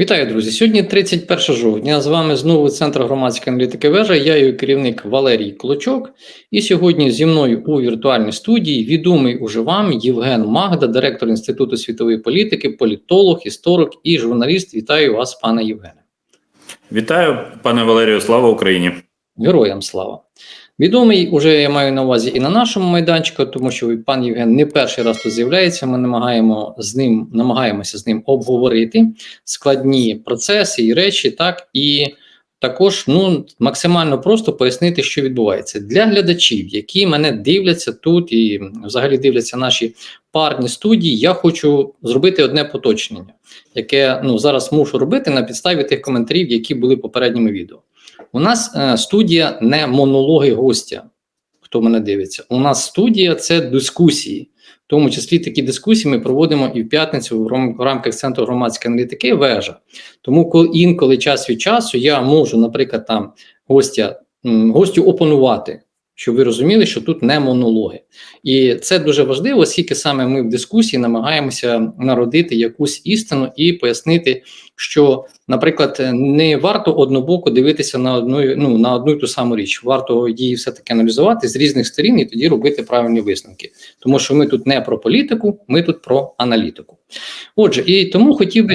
Вітаю, друзі! Сьогодні 31 жовтня. З вами знову Центр громадської аналітики вежа. Я його керівник Валерій Клочок. І сьогодні зі мною у віртуальній студії відомий уже вам Євген Магда, директор Інституту світової політики, політолог, історик і журналіст. Вітаю вас, пане Євгене. Вітаю, пане Валерію. Слава Україні! Героям слава! Відомий уже я маю на увазі і на нашому майданчику, тому що пан Євген не перший раз тут з'являється. Ми намагаємо з ним намагаємося з ним обговорити складні процеси і речі, так і також ну максимально просто пояснити, що відбувається для глядачів, які мене дивляться тут і взагалі дивляться наші парні студії. Я хочу зробити одне поточнення, яке ну зараз мушу робити на підставі тих коментарів, які були попередніми відео. У нас е, студія не монологи гостя, хто мене дивиться. У нас студія це дискусії. В тому числі такі дискусії ми проводимо і в п'ятницю в, рамках Центру громадської аналітики вежа. Тому коли інколи час від часу я можу, наприклад, там гостя, гостю опонувати, щоб ви розуміли, що тут не монологи. І це дуже важливо, оскільки саме ми в дискусії намагаємося народити якусь істину і пояснити, що, наприклад, не варто однобоко дивитися на одну, ну, на одну і ту саму річ. Варто її все-таки аналізувати з різних сторін і тоді робити правильні висновки. Тому що ми тут не про політику, ми тут про аналітику. Отже, і тому хотів би.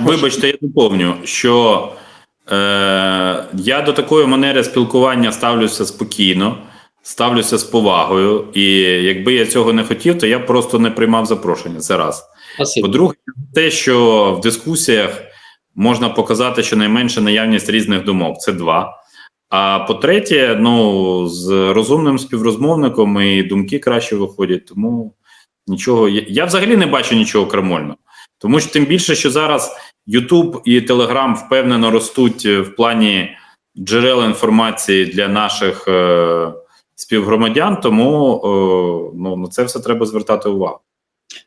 Вибачте, я доповню, що е, я до такої манери спілкування ставлюся спокійно, ставлюся з повагою, і якби я цього не хотів, то я просто не приймав запрошення. Це раз. По-друге, те, що в дискусіях можна показати щонайменше наявність різних думок, це два. А по-третє, ну з розумним співрозмовником і думки краще виходять. Тому нічого я, я взагалі не бачу нічого крамольного. Тому що тим більше, що зараз YouTube і Telegram впевнено ростуть в плані джерел інформації для наших е, співгромадян, тому е, ну, на це все треба звертати увагу.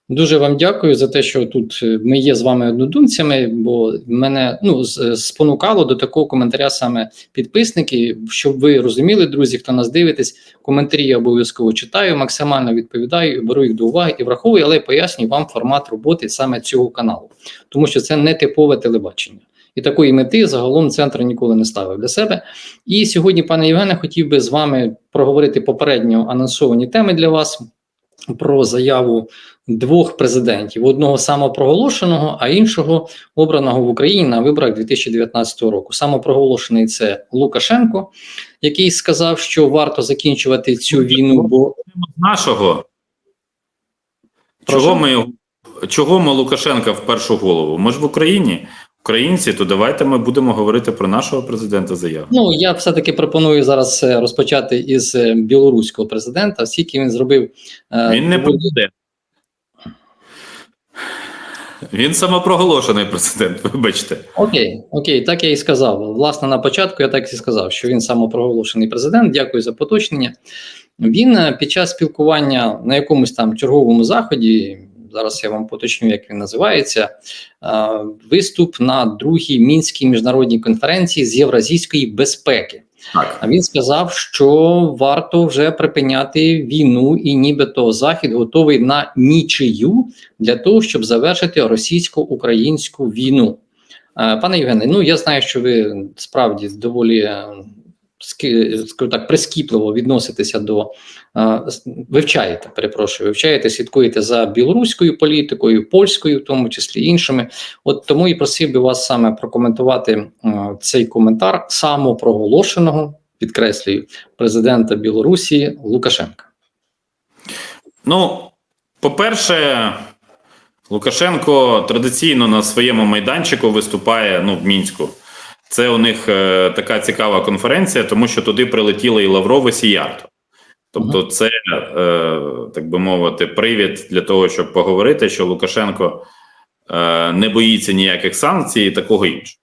Дуже вам дякую за те, що тут е, ми є з вами однодумцями, бо мене ну спонукало до такого коментаря саме підписники. Щоб ви розуміли, друзі, хто нас дивитесь, коментарі я обов'язково читаю, максимально відповідаю, беру їх до уваги і враховую, але пояснюю вам формат роботи саме цього каналу, тому що це не типове телебачення. І такої мети загалом центр ніколи не ставив для себе. І сьогодні, пане Євгене, хотів би з вами проговорити попередньо анонсовані теми для вас про заяву двох президентів: одного самопроголошеного, а іншого обраного в Україні на виборах 2019 року. Самопроголошений це Лукашенко, який сказав, що варто закінчувати цю війну, бо нашого чого ми чого ми Лукашенка в першу голову? Ми ж в Україні, українці, то давайте ми будемо говорити про нашого президента заяву. ну я все-таки пропоную зараз е, розпочати із е, білоруського президента, оскільки він зробив е, Він не буде. Він самопроголошений президент, вибачте. Окей, окей, так я і сказав. Власне, на початку я так і сказав, що він самопроголошений президент. Дякую за поточнення. Він е, під час спілкування на якомусь там черговому заході. Зараз я вам поточню, як він називається. е, Виступ на другій мінській міжнародній конференції з євразійської безпеки. А він сказав, що варто вже припиняти війну, і нібито Захід готовий на нічию для того, щоб завершити російсько-українську війну. Е, Пане Євгене, ну я знаю, що ви справді доволі скажу так прискіпливо відноситеся до вивчаєте, перепрошую, вивчаєте, слідкуєте за білоруською політикою, польською, в тому числі іншими. От тому і просив би вас саме прокоментувати цей коментар самопроголошеного, підкреслюю, президента Білорусі Лукашенка. Ну, по-перше, Лукашенко традиційно на своєму майданчику виступає ну, в Мінську. Це у них е, така цікава конференція, тому що туди прилетіли і Лавров, і Сіярто. Тобто, це, е, так би мовити, привід для того, щоб поговорити, що Лукашенко е, не боїться ніяких санкцій і такого іншого.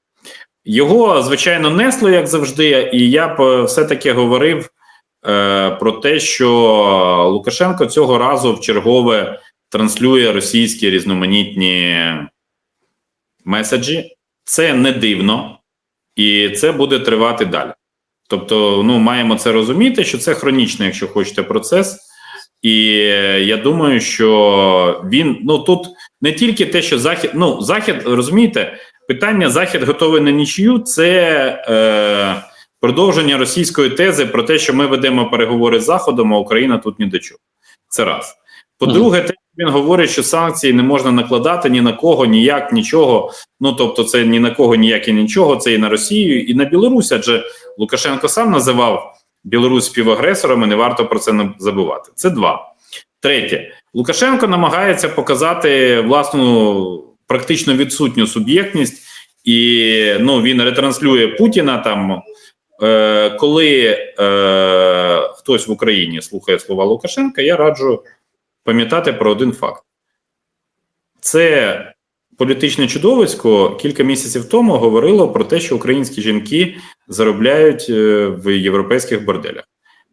Його, звичайно, несло, як завжди, і я б е, все-таки говорив е, про те, що Лукашенко цього разу в чергове транслює російські різноманітні меседжі. Це не дивно, і це буде тривати далі. Тобто, ну маємо це розуміти, що це хронічний, якщо хочете, процес. І я думаю, що він ну тут не тільки те, що захід, ну захід розумієте, питання Захід готовий на нічию це е, продовження російської тези про те, що ми ведемо переговори з Заходом, а Україна тут ні до чого. Це раз. По-друге, те, він говорить, що санкції не можна накладати ні на кого, ніяк, нічого. Ну тобто, це ні на кого, ніяк і нічого. Це і на Росію, і на Білорусь. Адже Лукашенко сам називав Білорусь співагресором, і не варто про це не забувати. Це два. Третє, Лукашенко намагається показати власну практично відсутню суб'єктність, і ну він ретранслює Путіна там. Е, коли е, хтось в Україні слухає слова Лукашенка, я раджу пам'ятати про один факт: це політичне чудовисько кілька місяців тому говорило про те, що українські жінки заробляють е, в європейських борделях.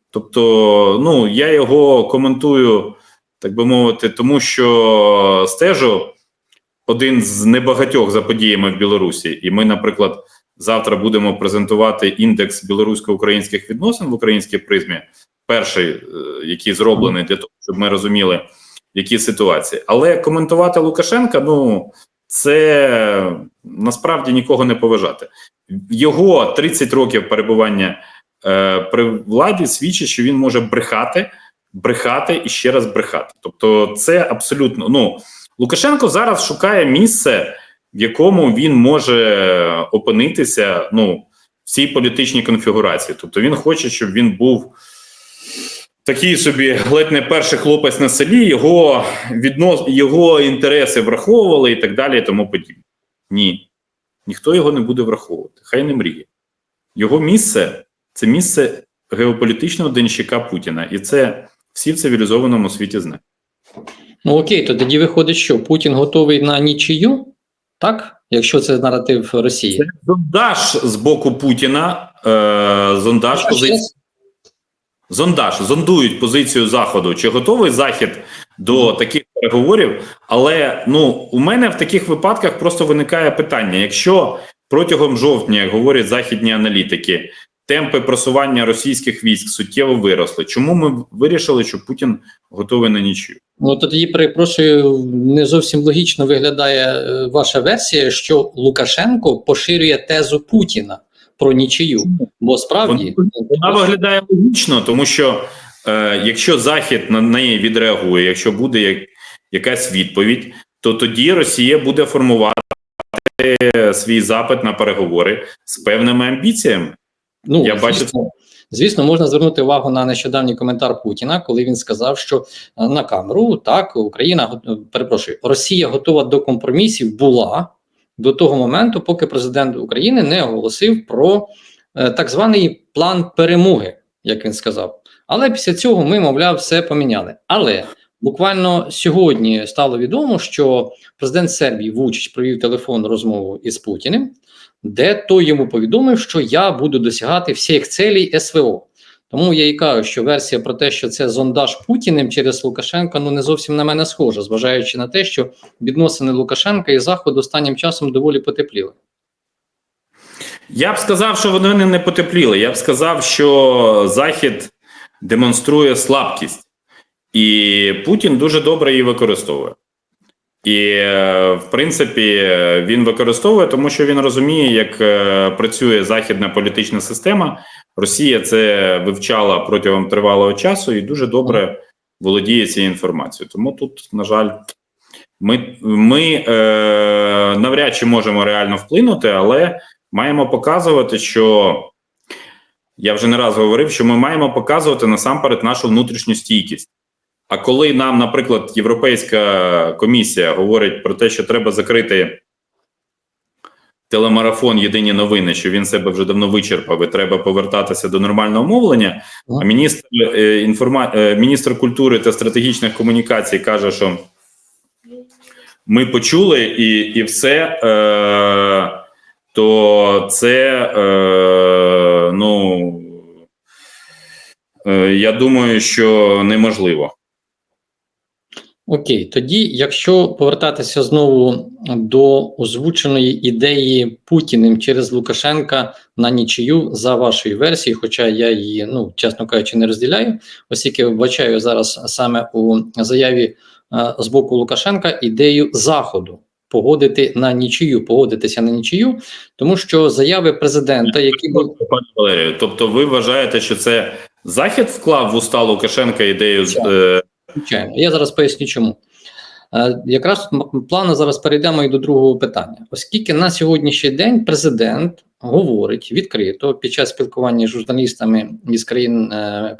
Тобто, ну я його коментую, так би мовити, тому що стежу один з небагатьох за подіями в Білорусі, і ми, наприклад, завтра будемо презентувати індекс білорусько-українських відносин в українській призмі, перший, е, який зроблений для того, щоб ми розуміли, в якій ситуації. Але коментувати Лукашенка, ну це насправді нікого не поважати. Його 30 років перебування е, при владі свідчить, що він може брехати, брехати і ще раз брехати. Тобто, це абсолютно ну Лукашенко зараз шукає місце, в якому він може опинитися ну, в цій політичній конфігурації. Тобто він хоче, щоб він був такий собі ледь не перший хлопець на селі, його віднос, його інтереси враховували і так далі, і тому подібне. Ні, ніхто його не буде враховувати. Хай не мріє. Його місце це місце геополітичного денщика Путіна, і це всі в цивілізованому світі знають. Ну окей, то тоді виходить, що Путін готовий на нічию, так? Якщо це наратив Росії. Це зондаж з боку Путіна. Е, зондаж позиції. Зондаж зондують позицію Заходу. Чи готовий Захід до таких переговорів? Але ну у мене в таких випадках просто виникає питання: якщо протягом жовтня, як говорять західні аналітики, темпи просування російських військ суттєво виросли, чому ми вирішили, що Путін готовий на нічию? Ну то тоді перепрошую, не зовсім логічно виглядає е, ваша версія, що Лукашенко поширює тезу Путіна про нічию. Бо справді Вона, виглядає логічно, тому що е, якщо Захід на неї відреагує, якщо буде як, якась відповідь, то тоді Росія буде формувати свій запит на переговори з певними амбіціями. ну я бачу звісно, звісно, можна звернути увагу на нещодавній коментар Путіна, коли він сказав, що е, на камеру так Україна перепрошую, Росія готова до компромісів була до того моменту, поки президент України не оголосив про е, так званий план перемоги, як він сказав. Але після цього ми, мовляв, все поміняли. Але буквально сьогодні стало відомо, що президент Сербії Вучич провів телефонну розмову із Путіним, де той йому повідомив, що я буду досягати всіх целей СВО. Тому я і кажу, що версія про те, що це зондаж Путіним через Лукашенка, ну не зовсім на мене схожа, зважаючи на те, що відносини Лукашенка і Заходу останнім часом доволі потепліли. Я б сказав, що вони не потепліли. Я б сказав, що Захід демонструє слабкість, і Путін дуже добре її використовує. І, е, в принципі, він використовує, тому що він розуміє, як е, працює західна політична система. Росія це вивчала протягом тривалого часу і дуже добре володіє цією інформацією. Тому тут, на жаль, ми, ми е, навряд чи можемо реально вплинути, але маємо показувати, що я вже не раз говорив, що ми маємо показувати насамперед нашу внутрішню стійкість. А коли нам, наприклад, Європейська комісія говорить про те, що треба закрити телемарафон Єдині новини, що він себе вже давно вичерпав, і треба повертатися до нормального мовлення. А міністр е, інформа... е, міністр культури та стратегічних комунікацій каже, що ми почули і, і все, е, то це е, ну. е, Я думаю, що неможливо. Окей, тоді, якщо повертатися знову до озвученої ідеї Путіним через Лукашенка на нічию за вашою версією, хоча я її, ну чесно кажучи, не розділяю, оскільки вбачаю зараз саме у заяві е, з боку Лукашенка ідею Заходу погодити на нічию, погодитися на нічию, тому що заяви президента, які були Пане Валерію, тобто ви вважаєте, що це Захід вклав в уста Лукашенка ідею з Звичайно. Я зараз поясню чому. Е, Якраз плавно зараз перейдемо і до другого питання, оскільки на сьогоднішній день президент говорить відкрито під час спілкування з журналістами із країн е,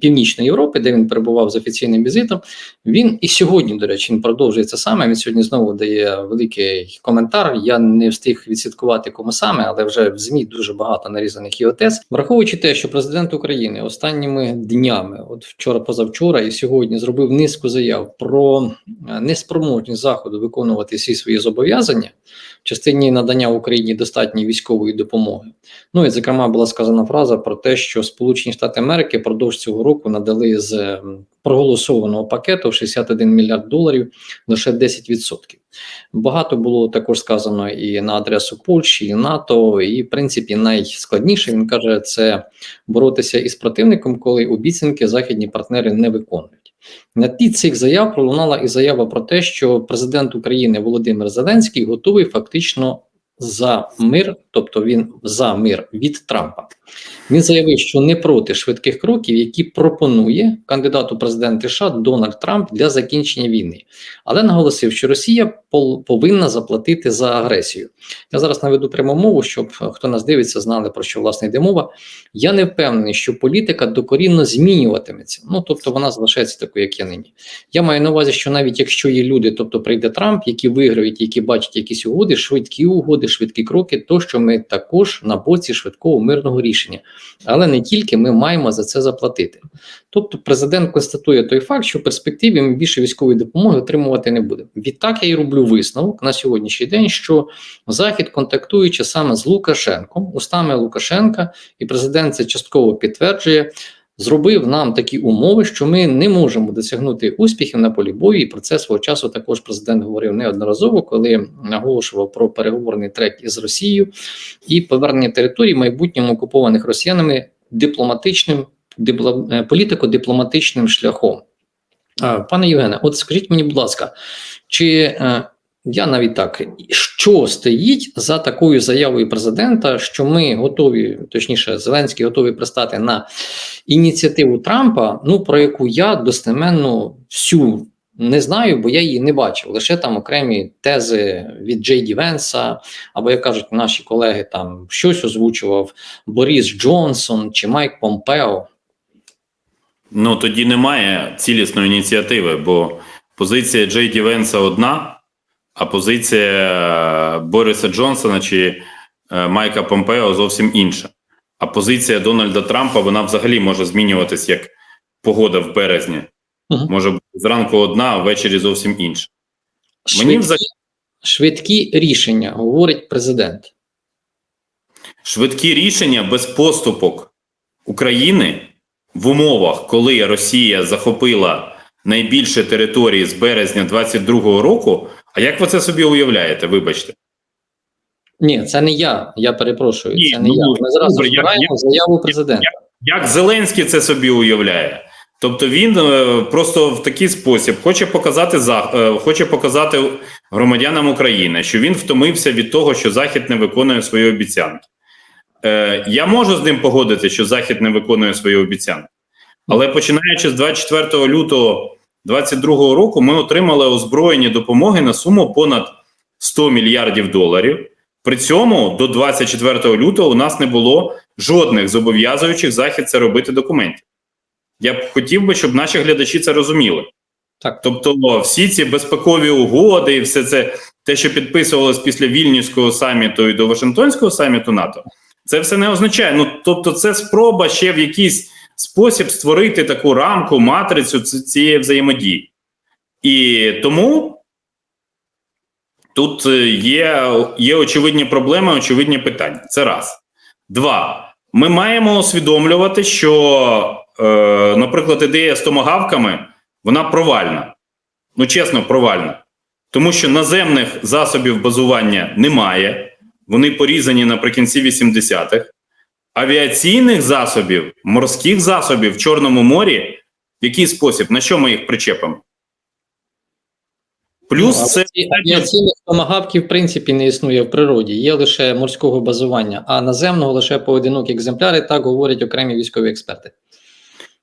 Північної Європи, де він перебував з офіційним візитом. Він і сьогодні, до речі, він продовжує це саме. Він сьогодні знову дає великий коментар. Я не встиг відслідкувати кому саме, але вже в ЗМІ дуже багато нарізаних його тез. Враховуючи те, що президент України останніми днями, от вчора, позавчора і сьогодні, зробив низку заяв про е, неспроможність заходу виконувати всі свої зобов'язання в частині надання Україні достатньої військової допомоги. Ну і зокрема була сказана фраза про те, що Сполучені Штати Америки впродовж цього року надали з проголосованого пакету в 61 мільярд доларів лише 10%. Багато було також сказано і на адресу Польщі, і НАТО. І в принципі найскладніше він каже, це боротися із противником, коли обіцянки західні партнери не виконують. На тлі цих заяв пролунала і заява про те, що президент України Володимир Зеленський готовий фактично за мир, тобто він за мир від Трампа. Він заявив, що не проти швидких кроків, які пропонує кандидат у президенти США Дональд Трамп для закінчення війни, але наголосив, що Росія повинна заплатити за агресію. Я зараз наведу пряму мову, щоб е, хто нас дивиться, знали про що власне йде мова. Я не впевнений, що політика докорінно змінюватиметься. Ну тобто вона залишається такою, як є нині. Я маю на увазі, що навіть якщо є люди, тобто прийде Трамп, які виграють, які бачать якісь угоди, швидкі угоди, швидкі кроки, то що ми також на боці швидкого мирного рішення. Але не тільки ми маємо за це заплатити. Тобто, президент констатує той факт, що в перспективі ми більше військової допомоги отримувати не будемо. Відтак я і роблю висновок на сьогоднішній день, що Захід, контактуючи саме з Лукашенком, устами Лукашенка, і президент це частково підтверджує. Зробив нам такі умови, що ми не можемо досягнути успіхів на полі бою. І про це свого часу також президент говорив неодноразово, коли наголошував про переговорний трек із Росією і повернення територій майбутньому окупованих росіянами дипломатичним дипло- е, політико-дипломатичним шляхом. Пане Євгене, от скажіть мені, будь ласка, чи е, я навіть так, що стоїть за такою заявою президента, що ми готові, точніше, Зеленський готовий пристати на ініціативу Трампа, ну про яку я достеменно всю не знаю, бо я її не бачив. Лише там окремі тези від Джей Ді Венса, або як кажуть наші колеги, там щось озвучував Борис Джонсон чи Майк Помпео. Ну тоді немає цілісної ініціативи, бо позиція Джей Ді Венса одна, а позиція е, Бориса Джонсона чи е, Майка Помпео зовсім інша. А позиція Дональда Трампа вона взагалі може змінюватись як погода в березні. Мгм. Може бути зранку одна, а ввечері зовсім інша. Мені взагалі швидкі рішення, говорить президент. швидкі рішення без поступок України в умовах, коли Росія захопила найбільше території з березня 22-го року. А як ви це собі уявляєте? Вибачте, Ні, це не я. Я перепрошую. Ні, це не ну, я. Ми зараз добре, я- розбираємо я- заяву президента. як Зеленський це собі уявляє? Тобто він е, просто в такий спосіб хоче показати за е, хоче показати громадянам України, що він втомився від того, що Захід не виконує свої обіцянки. Е, я можу з ним погодити, що Захід не виконує свої обіцянки, але починаючи з 24 лютого 2022 року, ми отримали озброєні допомоги на суму понад 100 мільярдів доларів. При цьому до 24 лютого у нас не було жодних зобов'язуючих захід це робити документів. Я б хотів би, щоб наші глядачі це розуміли. Так. Тобто, всі ці безпекові угоди, і все це те, що підписувалось після Вільнюського саміту і до Вашингтонського саміту НАТО, це все не означає. Ну тобто, це спроба ще в якийсь спосіб створити таку рамку, матрицю цієї взаємодії. І тому тут е, є, є очевидні проблеми, очевидні питання. Це раз. Два. Ми маємо усвідомлювати, що, е, наприклад, ідея з томагавками вона провальна. Ну, чесно, провальна. Тому що наземних засобів базування немає, вони порізані наприкінці 80-х. Авіаційних засобів, морських засобів в Чорному морі, в який спосіб, на що ми їх причепимо? Плюс Ну, це авіацій- авіаційних томагавків в принципі не існує в природі, є лише морського базування, а наземного лише поодинокі екземпляри, так говорять окремі військові експерти.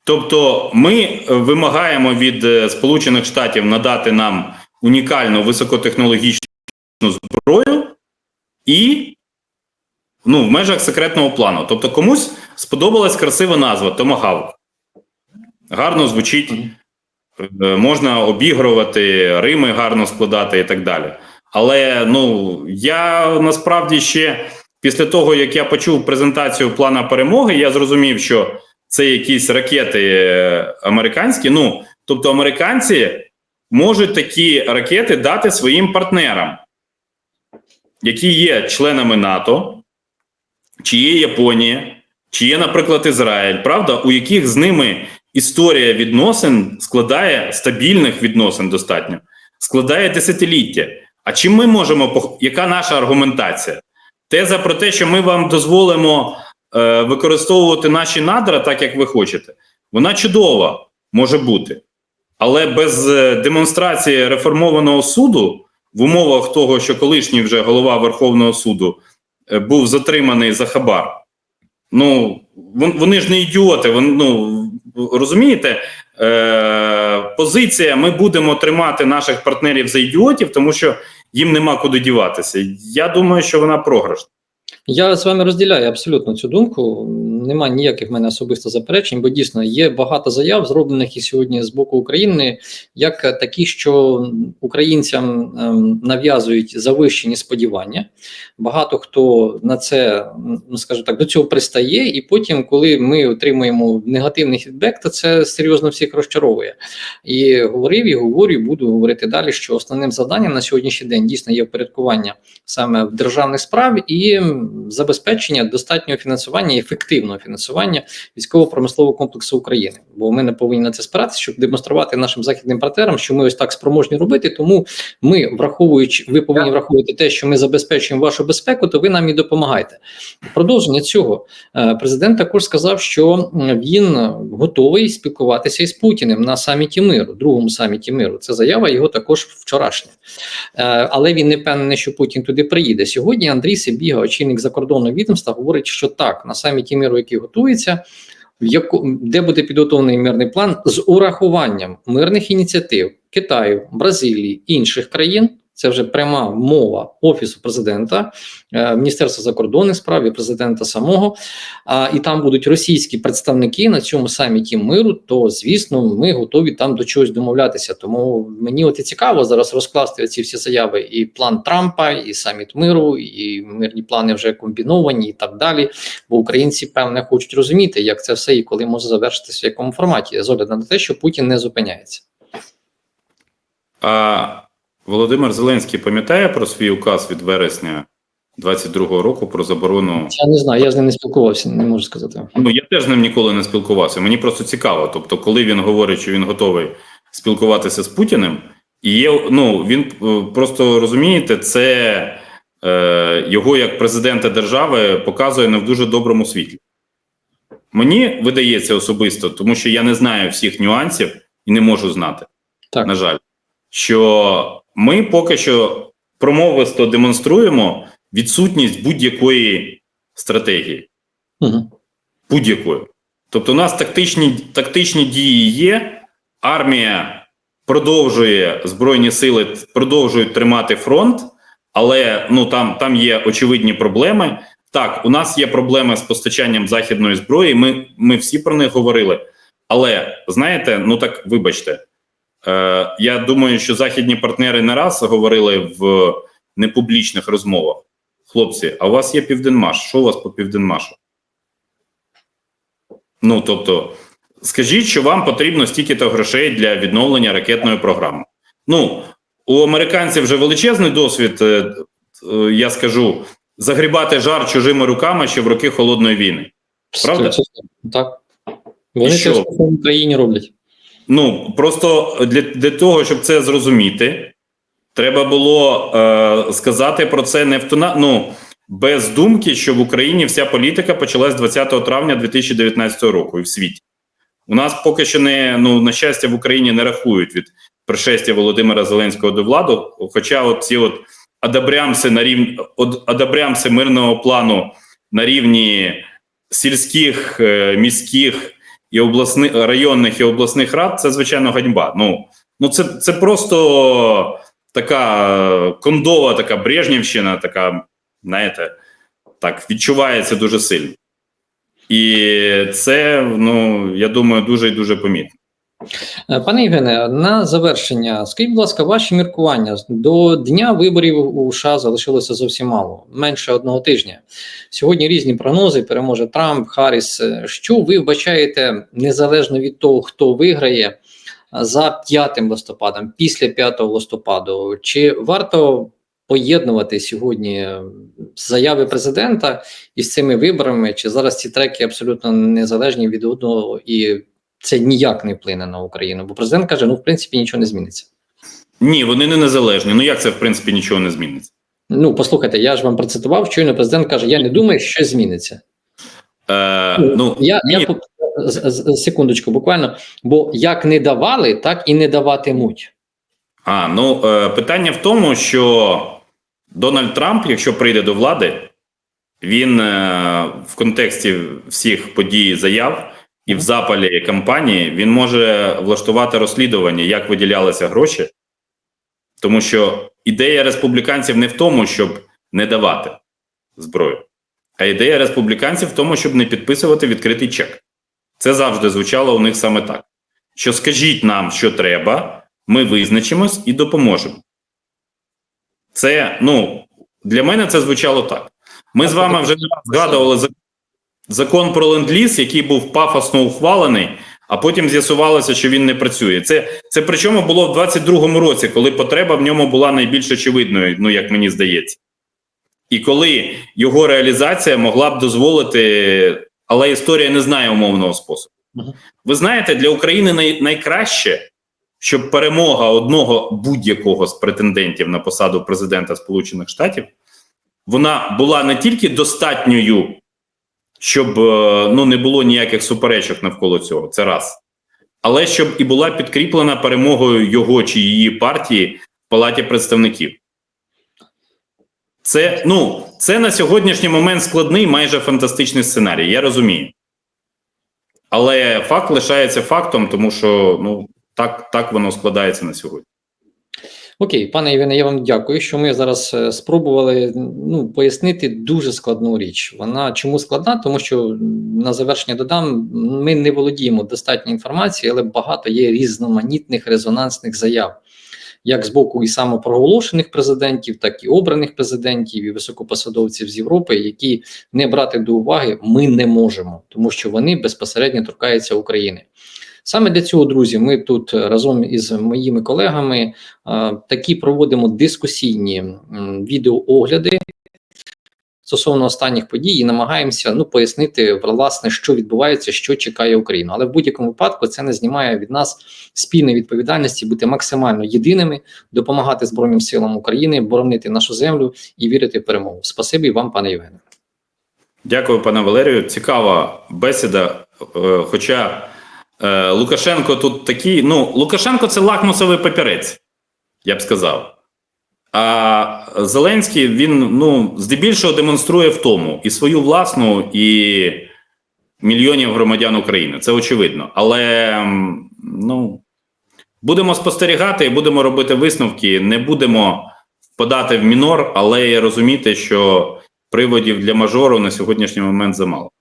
Тобто, ми е, вимагаємо від е, Сполучених Штатів надати нам унікальну високотехнологічну зброю і ну, в межах секретного плану. Тобто, комусь сподобалась красива назва Томагавк. Гарно звучить, е, можна обігрувати, Рими гарно складати і так далі. Але ну я насправді ще після того, як я почув презентацію плана перемоги, я зрозумів, що це якісь ракети е, американські. Ну тобто, американці можуть такі ракети дати своїм партнерам, які є членами НАТО, чи є Японія, чи є, наприклад, Ізраїль, правда, у яких з ними історія відносин складає стабільних відносин достатньо, складає десятиліття. А чим ми можемо яка наша аргументація? Теза про те, що ми вам дозволимо е, використовувати наші надра так, як ви хочете, вона чудова може бути. Але без е, демонстрації реформованого суду в умовах того, що колишній вже голова Верховного суду був затриманий за хабар. Ну вони ж не ідіоти. Вони, ну розумієте, е, позиція: ми будемо тримати наших партнерів за ідіотів, тому що їм нема куди діватися. Я думаю, що вона програшна. Я з вами розділяю абсолютно цю думку. Нема ніяких в мене особисто заперечень, бо дійсно є багато заяв, зроблених і сьогодні з боку України, як такі, що українцям ем, нав'язують завищені сподівання. Багато хто на це, ну скажу так, до цього пристає, і потім, коли ми отримуємо негативний фідбек, то це серйозно всіх розчаровує. І говорив, і говорю, і буду говорити далі, що основним завданням на сьогоднішній день дійсно є впорядкування саме в державних справ і забезпечення достатнього фінансування і ефективного фінансування військово-промислового комплексу України. Бо ми не повинні на це спиратися, щоб демонструвати нашим західним партнерам, що ми ось так спроможні робити. Тому ми, враховуючи, ви повинні враховувати те, що ми забезпечуємо вашу безпеку, то ви нам і допомагаєте. Продовження цього е, президент також сказав, що він готовий спілкуватися із Путіним на саміті миру, другому саміті миру. Це заява його також вчорашня. Е, але він не впевнений, що Путін туди приїде. Сьогодні Андрій Сибіга, очільник закордонного відомства, говорить, що так, на саміті миру, який готується, в яку, де буде підготовлений мирний план з урахуванням мирних ініціатив Китаю, Бразилії інших країн. Це вже пряма мова офісу президента, е, Міністерства закордонних справ і президента самого. А, і там будуть російські представники на цьому саміті миру. То звісно, ми готові там до чогось домовлятися. Тому мені от і цікаво зараз розкласти ці всі заяви: і план Трампа, і саміт миру, і мирні плани вже комбіновані, і так далі. Бо українці певне хочуть розуміти, як це все і коли може завершитися в якому форматі, з огляду на те, що Путін не зупиняється. Володимир Зеленський пам'ятає про свій указ від вересня 22-го року про заборону. Я не знаю, я з ним не спілкувався, не можу сказати. Ну я теж з ним ніколи не спілкувався. Мені просто цікаво. Тобто, коли він говорить, що він готовий спілкуватися з Путіним, і є ну він е, просто розумієте, це е, його як президента держави показує не в дуже доброму світлі. Мені видається особисто, тому що я не знаю всіх нюансів і не можу знати. Так. На жаль, що ми поки що промовисто демонструємо відсутність будь-якої стратегії Угу. будь-якою. Тобто, у нас тактичні, тактичні дії є, армія продовжує збройні сили продовжують тримати фронт, але ну там, там є очевидні проблеми. Так, у нас є проблеми з постачанням західної зброї. Ми, ми всі про них говорили. Але знаєте, ну так вибачте, е, я думаю, що західні партнери не раз говорили в непублічних розмовах. Хлопці, а у вас є Південмаш. Що у вас по Південмашу? Ну тобто, скажіть, що вам потрібно стільки-то грошей для відновлення ракетної програми. Ну, у американців вже величезний досвід, е, е, я скажу, загрібати жар чужими руками ще в роки холодної війни. Правда? Так. Вони І що? це в Україні роблять. Ну просто для, для того, щоб це зрозуміти, треба було е, сказати про це не в тона, ну, без думки, що в Україні вся політика почалась 20 травня 2019 року і в світі. У нас поки що не ну на щастя в Україні не рахують від пришестя Володимира Зеленського до влади. Хоча, от ці от адабрямси на рівні адабрямси мирного плану на рівні сільських, е, міських і обласних районних і обласних рад, це звичайно ганьба. Ну ну це, це просто така кондова, така Брежнівщина, така, знаєте, так відчувається дуже сильно. І це, ну я думаю, дуже і дуже помітно. Е, Пане Євгене, на завершення, скажіть, будь ласка, ваші міркування до дня виборів у США залишилося зовсім мало, менше одного тижня. Сьогодні різні прогнози: переможе Трамп, Харріс. Е, Що ви вбачаєте незалежно від того, хто виграє е, за 5 листопадом, після 5 листопаду? Чи варто поєднувати сьогодні заяви президента із цими виборами? Чи зараз ці треки абсолютно незалежні від одного і це ніяк не вплине на Україну, бо президент каже: ну в принципі нічого не зміниться. Ні, вони не незалежні. Ну як це в принципі нічого не зміниться? Ну послухайте, я ж вам процитував. Щойно президент каже: Я не думаю, що зміниться. Е, ну я, ні. я секундочку, буквально, бо як не давали, так і не даватимуть. А ну е, питання в тому, що Дональд Трамп, якщо прийде до влади, він е, в контексті всіх подій заяв і в запалі кампанії він може влаштувати розслідування, як виділялися гроші, тому що ідея республіканців не в тому, щоб не давати зброю, а ідея республіканців в тому, щоб не підписувати відкритий чек. Це завжди звучало у них саме так: що скажіть нам, що треба, ми визначимось і допоможемо. Це, ну, для мене це звучало так. Ми з вами вже згадували за- закон про ленд-ліз, який був пафосно ухвалений, а потім з'ясувалося, що він не працює. Це, це причому було в 22-му році, коли потреба в ньому була найбільш очевидною, ну як мені здається. І коли його реалізація могла б дозволити, але історія не знає умовного способу. Ви знаєте, для України най, найкраще, щоб перемога одного будь-якого з претендентів на посаду президента Сполучених Штатів вона була не тільки достатньою, щоб е, ну, не було ніяких суперечок навколо цього, це раз. Але щоб і була підкріплена перемогою його чи її партії в Палаті представників. Це, ну, це на сьогоднішній момент складний, майже фантастичний сценарій, я розумію. Але факт лишається фактом, тому що ну, так, так воно складається на сьогодні. Окей, пане Євгене, я вам дякую, що ми зараз е, спробували ну, пояснити дуже складну річ. Вона чому складна? Тому що на завершення додам, ми не володіємо достатньо інформації, але багато є різноманітних резонансних заяв, як з боку і самопроголошених президентів, так і обраних президентів і високопосадовців з Європи, які не брати до уваги ми не можемо, тому що вони безпосередньо торкаються України. Саме для цього, друзі, ми тут е, разом із моїми колегами е, такі проводимо дискусійні відеоогляди стосовно останніх подій і намагаємося ну пояснити власне, що відбувається, що чекає Україну. Але в будь-якому випадку це не знімає від нас спільної відповідальності бути максимально єдиними, допомагати Збройним силам України, боронити нашу землю і вірити в перемогу. Спасибі вам, пане Євгене. Дякую, пане Валерію. Цікава бесіда. Е, Хоча е, Лукашенко тут такий. Ну, Лукашенко це лакмусовий папірець, я б сказав. А Зеленський він ну, здебільшого демонструє в тому і свою власну, і мільйонів громадян України. Це очевидно. Але ну, будемо спостерігати і будемо робити висновки. Не будемо впадати в мінор, але розуміти, що приводів для мажору на сьогоднішній момент замало.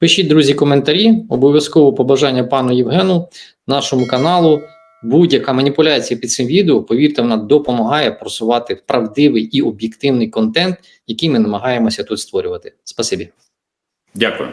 Пишіть, друзі, коментарі. Обов'язково побажання пану Євгену, нашому каналу. Будь-яка маніпуляція під цим відео, повірте, вона допомагає просувати правдивий і об'єктивний контент, який ми намагаємося тут створювати. Спасибі. Дякую.